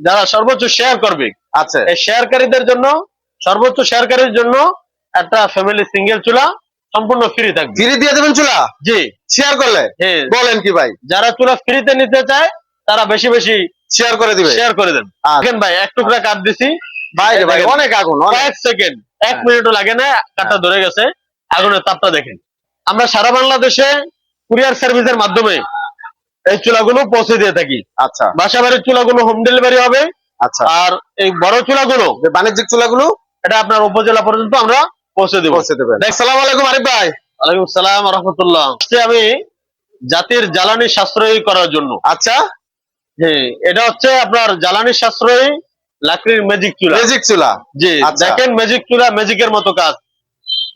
যারা সর্বোচ্চ শেয়ার করবে আচ্ছা এই শেয়ারকারীদের জন্য সর্বোচ্চ শেয়ারকারীর জন্য একটা ফ্যামিলি সিঙ্গেল চুলা সম্পূর্ণ ফ্রি থাকবে। ফ্রি দিয়ে দেবেন চুলা? জি। শেয়ার করলে? হ্যাঁ বলেন কি ভাই? যারা চুলা ফ্রিতে নিতে চায় তারা বেশি বেশি শেয়ার করে দিবে। শেয়ার করে দেন আচ্ছা। দেখেন ভাই এক টুকরা কাট দিছি। ভাই ভাই অনেক আগুন কয়েক সেকেন্ড এক হ্যাঁ। মিনিটও লাগে না কাঠটা ধরে গেছে। আগুনের তাপটা দেখেন। আমরা সারা বাংলাদেশে কুরিয়ার সার্ভিসের মাধ্যমে এই চুলাগুলো পৌঁছে দিয়ে থাকি। আচ্ছা। বাসা বাড়ির চুলাগুলো হোম ডেলিভারি হবে। আচ্ছা। আর এই বড় চুলাগুলো যে বাণিজ্যিক চুলাগুলো এটা আপনার উপজেলা পর্যন্ত আমরা পৌঁছে দেবো। পৌঁছে দেবেন। আসসালামু আলাইকুম আরিফ ভাই। ওয়ালাইকুম সালাম রহমতুল্লাহ। আমি জাতির জ্বালানি সাশ্রয়ী করার জন্য। আচ্ছা। হ্যাঁ এটা হচ্ছে আপনার জ্বালানি সাশ্রয়ী লাকড়ির ম্যাজিক চুলা। ম্যাজিক চুলা। জি আচ্ছা। দেখেন ম্যাজিক চুলা ম্যাজিকের মতো কাজ।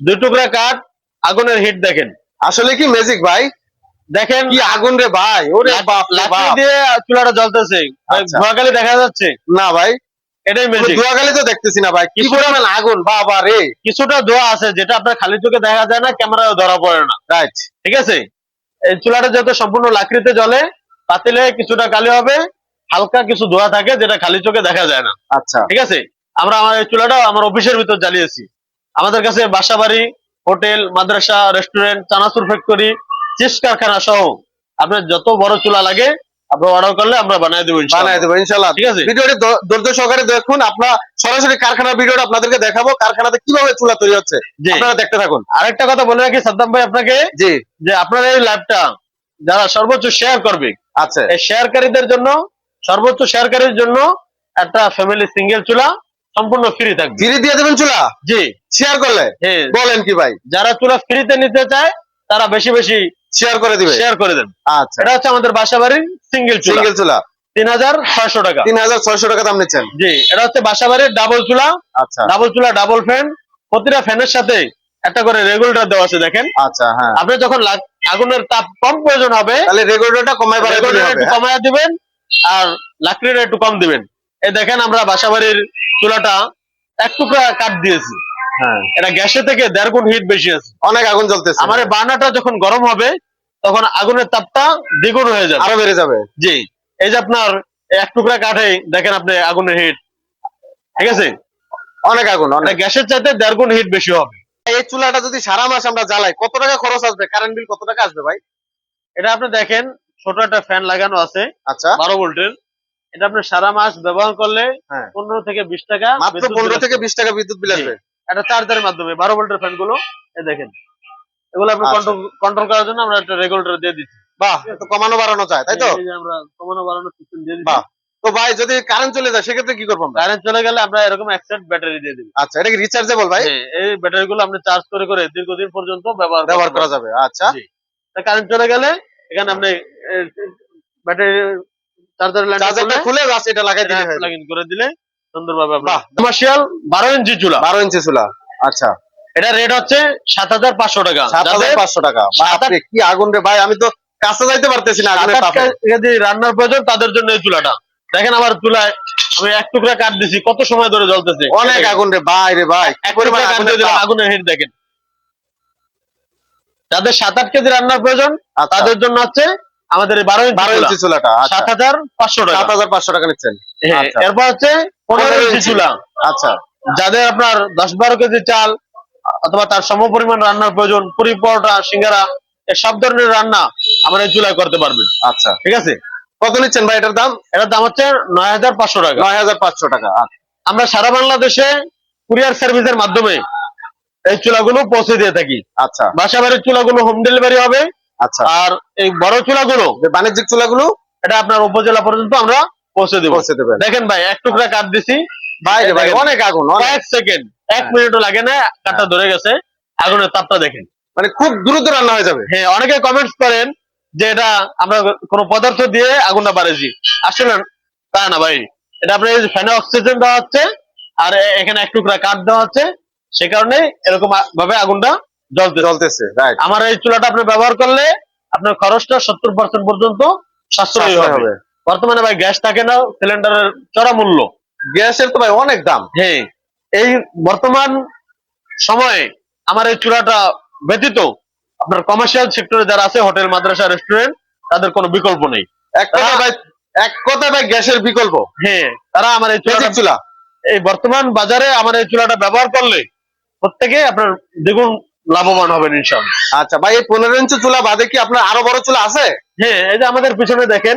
দুই টুকরা কাঠ আগুনের হিট দেখেন। আসলে কি ম্যাজিক ভাই? দেখেন কি আগুন রে ভাই ওরে বাপ বাপ। দিয়ে চুলাটা জ্বলতেছে। আচ্ছা। ধোয়াকালি দেখা যাচ্ছে? না ভাই এটাই ম্যাজিক ধোঁয়াগালি তো দেখতেছি না ভাই কি পরিমাণ আগুন? বাবা রে। কিছুটা ধোয়া আছে যেটা আপনার খালি চোখে দেখা যায় না ক্যামেরায় ধরা পড়ে না। রাইট ঠিক আছে? এই চুলাটা যেহেতু সম্পূর্ণ লাকড়িতে জ্বলে পাতিলে কিছুটা কালি হবে হালকা কিছু ধোয়া থাকে যেটা খালি চোখে দেখা যায় না। আচ্ছা। ঠিক আছে? আমরা আমার এই চুলাটা আমার অফিসের ভিতর জ্বালিয়েছি। আমাদের কাছে বাসা বাড়ি হোটেল মাদ্রাসা রেস্টুরেন্ট চানাচুর ফ্যাক্টরি চিপস কারখানা সহ আপনার যত বড় চুলা লাগে আপনি অর্ডার করলে আমরা বানিয়ে দেবো। বানাই দেবো ইনশাল্লাহ ঠিক আছে? ভিডিওটি ধৈর্য সহকারে দেখুন আপনার সরাসরি কারখানার ভিডিওটা আপনাদেরকে দেখাবো কারখানাতে কীভাবে চুলা তৈরি হচ্ছে। আপনারা দেখতে থাকুন। আরেকটা কথা বলে রাখি সাদ্দাম ভাই আপনাকে জি। যে আপনার এই লাইভটা যারা সর্বোচ্চ শেয়ার করবে আচ্ছা। এই শেয়ারকারীদের জন্য সর্বোচ্চ শেয়ারকারীর জন্য একটা ফ্যামিলি সিঙ্গেল চুলা সম্পূর্ণ ফ্রি থাকবে। ফ্রি দিয়ে দেবেন চুলা? জি। শেয়ার করলে? হ্যাঁ। বলেন কি ভাই? যারা চুলা ফ্রিতে নিতে চায় তারা বেশি বেশি শেয়ার করে দিবে। শেয়ার করে দেন। আচ্ছা। এটা হচ্ছে আমাদের বাসা বাড়ির সিঙ্গেল চুলা। সিঙ্গেল চুলা। তিন হাজার ছয়শো টাকা। তিন হাজার ছয়শো টাকা দাম নিচ্ছেন। জি এটা হচ্ছে বাসা বাড়ির ডাবল চুলা। আচ্ছা। ডাবল চুলা ডাবল ফ্যান প্রতিটা ফ্যানের সাথে একটা করে রেগুলেটর দেওয়া আছে দেখেন। আচ্ছা হ্যাঁ। আপনি যখন আগুনের তাপ কম প্রয়োজন হবে তাহলে রেগুলেটরটা কমাই একটু কমায় দিবেন আর লাকড়িটা একটু কম দিবেন। এই দেখেন আমরা বাসা বাড়ির চুলাটা এক টুকরা কাঠ দিয়েছি। এটা গ্যাসে থেকে দেড় গুণ হিট বেশি আছে। অনেক আগুন জ্বলতেছে। আমার বার্নারটা যখন গরম হবে তখন আগুনের তাপটা দ্বিগুণ হয়ে যাবে। আরও বেড়ে যাবে। জি। এই যে আপনার এক টুকরা কাঠে দেখেন আপনি আগুনের হিট ঠিক আছে? অনেক আগুন অনেক। গ্যাসের চাইতে দেড় গুণ হিট বেশি হবে। এই চুলাটা যদি সারা মাস আমরা জ্বালাই কত টাকা খরচ আসবে? কারেন্ট বিল কত টাকা আসবে ভাই? এটা আপনি দেখেন ছোট একটা ফ্যান লাগানো আছে আচ্ছা। বারো ভোল্টের। এটা আপনি সারা মাস ব্যবহার করলে হ্যাঁ। পনেরো থেকে বিশ টাকা মাত্র পনেরো থেকে বিশ টাকা বিদ্যুৎ বিল আসবে। একটা চার্জারের মাধ্যমে বারো ভোল্টের ফ্যানগুলো দেখেন। এগুলো আপনি আচ্ছা। কন্ট্রোল কন্ট্রোল করার জন্য আমরা একটা রেগুলেটর দিয়ে দিচ্ছি। বাহ তো কমানো বাড়ানো যায় তাই তো? আমরা কমানো বাড়ানো সিস্টেম দিয়ে দিচ্ছি। তো ভাই যদি কারেন্ট চলে যায় সেক্ষেত্রে কি করব কারেন্ট চলে গেলে আমরা এরকম এক ব্যাটারি দিয়ে দিই আচ্ছা এটা কি রিচার্জেবল ভাই? হ্যাঁ, এই ব্যাটারি গুলো আপনি চার্জ করে করে দীর্ঘদিন পর্যন্ত ব্যবহার ব্যবহার করা যাবে আচ্ছা। কারেন্ট চলে গেলে এখানে আপনি ব্যাটারি চার্জার চার্জারটা খুলে এটা লাগাই দিলে প্লাগ ইন করে দিলে সুন্দরভাবে কমার্শিয়াল বারো ইঞ্চি চুলা। বারো ইঞ্চি চুলা। আচ্ছা। এটা রেট হচ্ছে সাত হাজার পাঁচশো টাকা। সাত হাজার পাঁচশো টাকা। সাত আট- বাপরে, কি আগুন রে ভাই আমি তো কাছে যাইতে পারতেছি না সাত আগুনের আট তাপে রান্নার প্রয়োজন তাদের জন্য এই চুলাটা। দেখেন আমার চুলায় আমি এক টুকরা কাঠ দিছি কত সময় ধরে জ্বলতেছে। অনেক আগুন রে ভাই রে ভাই আগুনের হিট দেখেন। যাদের সাত আট কেজি রান্নার প্রয়োজন আচ্ছা, তাদের জন্য হচ্ছে আমাদের বারো বারো ইঞ্চি চুলাটা আচ্ছা। সাত হাজার পাঁচশো সাত টাকা হাজার পাঁচশো টাকা নিচ্ছেন। হ্যাঁ। এরপর হচ্ছে পনেরো পনেরো ইঞ্চি ইঞ্চি। চুলা। আচ্ছা যাদের আপনার দশ বারো কেজি চাল অথবা তার সম পরিমাণ রান্নার প্রয়োজন পুরি পরোটা সিঙ্গারা সব ধরনের রান্না আমরা এই চুলায় করতে পারবেন। আচ্ছা। ঠিক আছে? কত নিচ্ছেন ভাই এটার দাম? এটার দাম হচ্ছে নয় হাজার পাঁচশো টাকা। নয় হাজার পাঁচশো টাকা আচ্ছা, আমরা সারা বাংলাদেশে কুরিয়ার সার্ভিসের মাধ্যমে এই চুলাগুলো পৌঁছে দিয়ে থাকি। আচ্ছা। বাসা বাড়ির চুলাগুলো হোম ডেলিভারি হবে। আচ্ছা। আর এই বড় চুলাগুলো যে বাণিজ্যিক চুলাগুলো? এটা আপনার উপজেলা পর্যন্ত আমরা পৌঁছে দেবো। পৌঁছে দেবেন। দেখেন ভাই এক টুকরা কাঠ দিছি। ভাই ভাই অনেক আগুন এক সেকেন্ড এক হ্যাঁ। মিনিটও লাগে না কাঠটা ধরে গেছে আগুনের তাপটা দেখেন। মানে খুব দ্রুত রান্না হয়ে যাবে। হ্যাঁ অনেকে কমেন্টস করেন যে এটা আমরা কোন পদার্থ দিয়ে আগুনটা বাড়েছি আসলে তা না ভাই। এটা আপনার ফ্যানে অক্সিজেন দেওয়া হচ্ছে আর এখানে এক টুকরা কাঠ দেওয়া হচ্ছে সে কারণে এরকম ভাবে আগুনটা জ্বলতে জ্বলতেছে আমার এই চুলাটা আপনি ব্যবহার করলে আপনার খরচটা সত্তর পার্সেন্ট পর্যন্ত সাশ্রয়ী হবে। বর্তমানে ভাই গ্যাস থাকে না সিলিন্ডারের চড়া মূল্য। গ্যাসের তো ভাই অনেক দাম। হ্যাঁ। এই বর্তমান সময়ে আমার এই চূড়াটা ব্যতীত আপনার কমার্শিয়াল সেক্টরে যারা আছে হোটেল মাদ্রাসা রেস্টুরেন্ট তাদের কোনো বিকল্প নেই। এক কথা ভাই এক কথা ভাই গ্যাসের বিকল্প। হ্যাঁ তারা আমার এই চুলা। এই বর্তমান বাজারে আমার এই চুলাটা ব্যবহার করলে প্রত্যেকে আপনার দ্বিগুণ লাভবান হবেন ইনশাআল্লাহ। আচ্ছা ভাই এই পনেরো ইঞ্চি চুলা বাদে কি আপনার আরও বড় চুলা আছে? হ্যাঁ এই যে আমাদের পিছনে দেখেন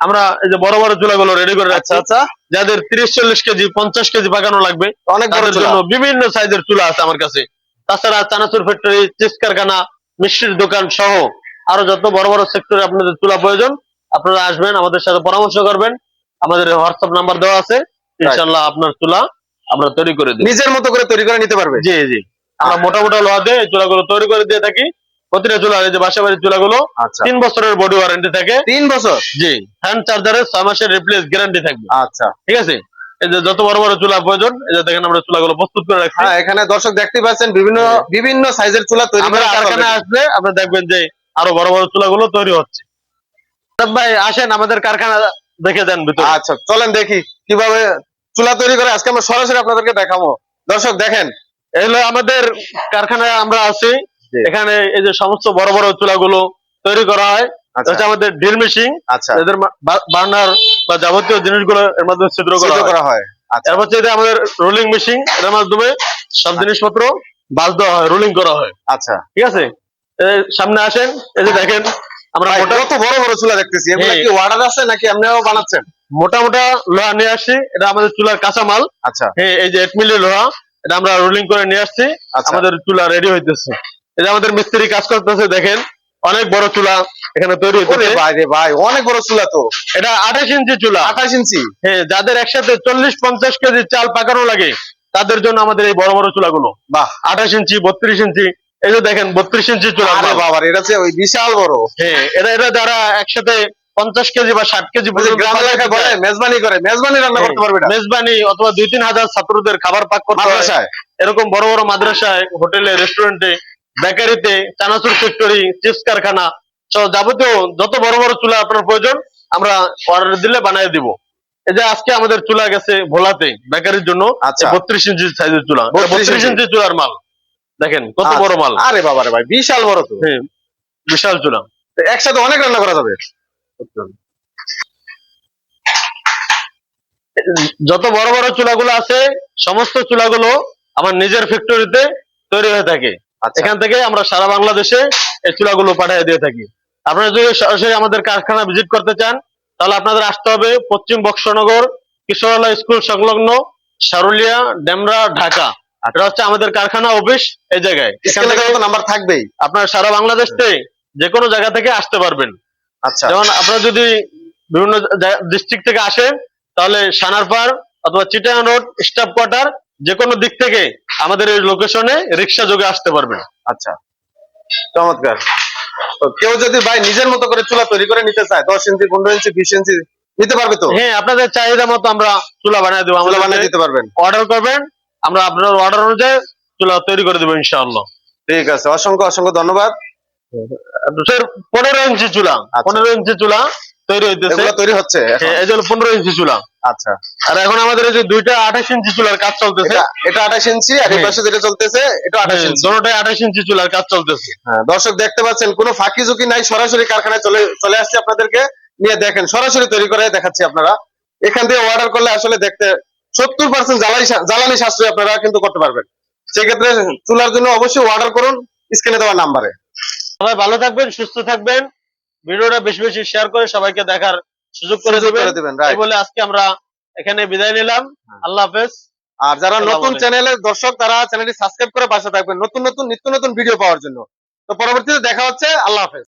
আমরা এই যে বড় বড় চুলাগুলো রেডি করে রাখছি। আচ্ছা। যাদের তিরিশ চল্লিশ কেজি পঞ্চাশ কেজি পাকানো লাগবে অনেক বড় জন্য বিভিন্ন সাইজের চুলা আছে আমার কাছে। তাছাড়া চানাচুর ফ্যাক্টরি চিজ কারখানা মিষ্টির দোকান সহ আরও যত বড় বড় সেক্টরে আপনাদের চুলা প্রয়োজন আপনারা আসবেন আমাদের সাথে পরামর্শ করবেন। আমাদের হোয়াটসঅ্যাপ নাম্বার দেওয়া আছে। ইনশাল্লাহ আপনার চুলা আমরা তৈরি করে দিই নিজের মতো করে তৈরি করে নিতে পারবে। জি জি। আমরা আচ্ছা। মোটা মোটা লোহা দিয়ে চুলাগুলো তৈরি করে দিয়ে থাকি। প্রতিটা চুলা এই যে বাসা বাড়ির চুলাগুলো আচ্ছা। তিন বছরের বডি ওয়ারেন্টি থাকে। তিন বছর? জি হ্যান্ড চার্জারের ছয় মাসের রিপ্লেস গ্যারান্টি থাকবে। আচ্ছা। ঠিক আছে? এই যে যত বড় বড় চুলা প্রয়োজন এই যে দেখেন আমরা চুলাগুলো প্রস্তুত করে রাখছি। হ্যাঁ এখানে দর্শক দেখতে পাচ্ছেন বিভিন্ন। বিভিন্ন সাইজের চুলা তৈরি করে কারখানায় আসলে আপনি দেখবেন যে আরও বড় বড় চুলাগুলো তৈরি হচ্ছে। ভাই আসেন আমাদের কারখানা দেখে যান ভিতরে। আচ্ছা চলেন দেখি কীভাবে চুলা তৈরি করে আজকে আমরা সরাসরি আপনাদেরকে দেখাবো। দর্শক দেখেন এগুলো আমাদের কারখানায় আমরা আছি। এখানে এই যে সমস্ত বড় বড় চুলাগুলো তৈরি করা হয় আচ্ছা। আমাদের ড্রিল মেশিন। আচ্ছা। এদের বার্নার বা যাবতীয় জিনিসগুলো এর মাধ্যমে ছিদ্র করা হয়। আচ্ছা। এরপর আমাদের রোলিং মেশিন এর মাধ্যমে সব জিনিসপত্র বাস দেওয়া হয় রোলিং করা হয়। আচ্ছা। ঠিক আছে? এই সামনে আসেন এই যে দেখেন আমরা ভাই, মোটা কত বড় বড় চুলা দেখতেছি। এগুলো হ্যাঁ। কি অর্ডার আছে নাকি আপনিও বানাচ্ছেন? মোটা মোটা লোহা নিয়ে আসছি এটা আমাদের চুলার কাঁচামাল। আচ্ছা। হ্যাঁ এই যে এক মিলি লোহা এটা আমরা রোলিং করে নিয়ে আসছি। আচ্ছা। আমাদের চুলা রেডি হইতেছে। এই যে আমাদের মিস্ত্রি কাজ করতেছে দেখেন অনেক বড় চুলা এখানে তৈরি ওরে হইতেছে ভাই রে ভাই অনেক বড় চুলা তো। এটা আঠাশ ইঞ্চি চুলা। আঠাশ ইঞ্চি? হ্যাঁ যাদের একসাথে চল্লিশ পঞ্চাশ কেজি চাল পাকানো লাগে তাদের জন্য আমাদের এই বড় বড় চুলাগুলো। বাহ। আঠাশ ইঞ্চি বত্রিশ ইঞ্চি এই যে দেখেন বত্রিশ ইঞ্চি চুলা আরে বাবা এটা হচ্ছে ওই বিশাল বড়। হ্যাঁ এটা এটা যারা একসাথে পঞ্চাশ কেজি বা ষাট কেজি গ্রাম এলাকায় বলে মেজবানি করে মেজবানি রান্না করতে পারবে এটা? মেজবানি অথবা দুই তিন হাজার ছাত্রদের খাবার পাক করতে হয়। এরকম বড় বড় মাদ্রাসায় হোটেলে রেস্টুরেন্টে বেকারিতে চানাচুর ফ্যাক্টরি চিপস কারখানা যাবতীয় যত বড় বড় চুলা আপনার প্রয়োজন আমরা অর্ডার দিলে বানিয়ে দিব। এই যে আজকে আমাদের চুলা গেছে ভোলাতে বেকারির জন্য আচ্ছা। বত্রিশ ইঞ্চি সাইজের চুলা। বত্রিশ ইঞ্চি। চুলার মাল। দেখেন কত আচ্ছা। বড় মাল। আরে বাবা রে ভাই বিশাল বড় তো হ্যাঁ বিশাল চুলা। একসাথে অনেক রান্না করা যাবে। যত বড় বড় চুলাগুলো আছে সমস্ত চুলাগুলো আমার নিজের ফ্যাক্টরিতে তৈরি হয়ে থাকে। এখান থেকে আমরা সারা বাংলাদেশে এই চুলাগুলো পাঠিয়ে দিয়ে থাকি। আপনারা যদি সরাসরি আমাদের কারখানা ভিজিট করতে চান তাহলে আপনাদের আসতে হবে পশ্চিম বক্সনগর কিশোরালয় স্কুল সংলগ্ন সারুলিয়া ডেমরা ঢাকা। এটা হচ্ছে আমাদের কারখানা অফিস এই জায়গায়। এখান থেকে তো নাম্বার থাকবেই। আপনার সারা বাংলাদেশ থেকে যে কোনো জায়গা থেকে আসতে পারবেন। আচ্ছা। যেমন আপনারা যদি বিভিন্ন ডিস্ট্রিক্ট থেকে আসেন তাহলে সানারপাড় অথবা চিটাগাং রোড স্টাফ কোয়ার্টার যে কোনো দিক থেকে আমাদের এই লোকেশনে রিক্সা যোগে আসতে পারবেন আচ্ছা। চমৎকার। তো কেউ যদি ভাই নিজের মতো করে চুলা তৈরি করে নিতে চায় দশ ইঞ্চি পনেরো ইঞ্চি বিশ ইঞ্চি নিতে পারবে তো? হ্যাঁ আপনাদের চাহিদা মতো আমরা চুলা বানিয়ে দেবো। চুলা আমাদের বানিয়ে দিতে পারবেন। অর্ডার করবেন। আমরা আপনার অর্ডার অনুযায়ী চুলা তৈরি করে দেবো ইনশাআল্লাহ। ঠিক আছে অসংখ্য অসংখ্য ধন্যবাদ। স্যার পনেরো ইঞ্চি চুলা আচ্ছা। পনেরো ইঞ্চি চুলা তৈরি হইতেছে। তৈরি হচ্ছে? হ্যাঁ, এই যে পনেরো ইঞ্চি চুলা। আচ্ছা। আর এখন আমাদের এই যে দুইটা আঠাশ ইঞ্চি চুলার কাজ চলতেছে। এটা আঠাশ ইঞ্চি আর এই হ্যাঁ। পাশে যেটা চলতেছে এটা আঠাশ ইঞ্চি। দুটোটাই আঠাশ ইঞ্চি চুলার কাজ চলতেছে। হ্যাঁ, দর্শক দেখতে পাচ্ছেন কোনো ফাঁকি ঝুঁকি নাই সরাসরি কারখানায় চলে চলে আসছে আপনাদেরকে নিয়ে দেখেন সরাসরি তৈরি করে দেখাচ্ছি আপনারা। এখান থেকে অর্ডার করলে আসলে দেখতে সত্তর পার্সেন্ট জ্বালানি জ্বালানি সাশ্রয় আপনারা কিন্তু করতে পারবেন। সেক্ষেত্রে চুলার জন্য অবশ্যই অর্ডার করুন স্ক্রিনে দেওয়া নাম্বারে। সবাই ভালো থাকবেন সুস্থ থাকবেন। ভিডিওটা বেশি বেশি শেয়ার করে সবাইকে দেখার সুযোগ করে দেবেন। বলে আজকে আমরা এখানে বিদায় নিলাম। হ্যাঁ। আল্লাহ হাফেজ। আর যারা নতুন। চ্যানেলের দর্শক তারা চ্যানেলটি সাবস্ক্রাইব করে পাশে থাকবেন। নতুন নতুন নিত্য নতুন ভিডিও পাওয়ার জন্য। তো পরবর্তীতে দেখা হচ্ছে। আল্লাহ হাফেজ।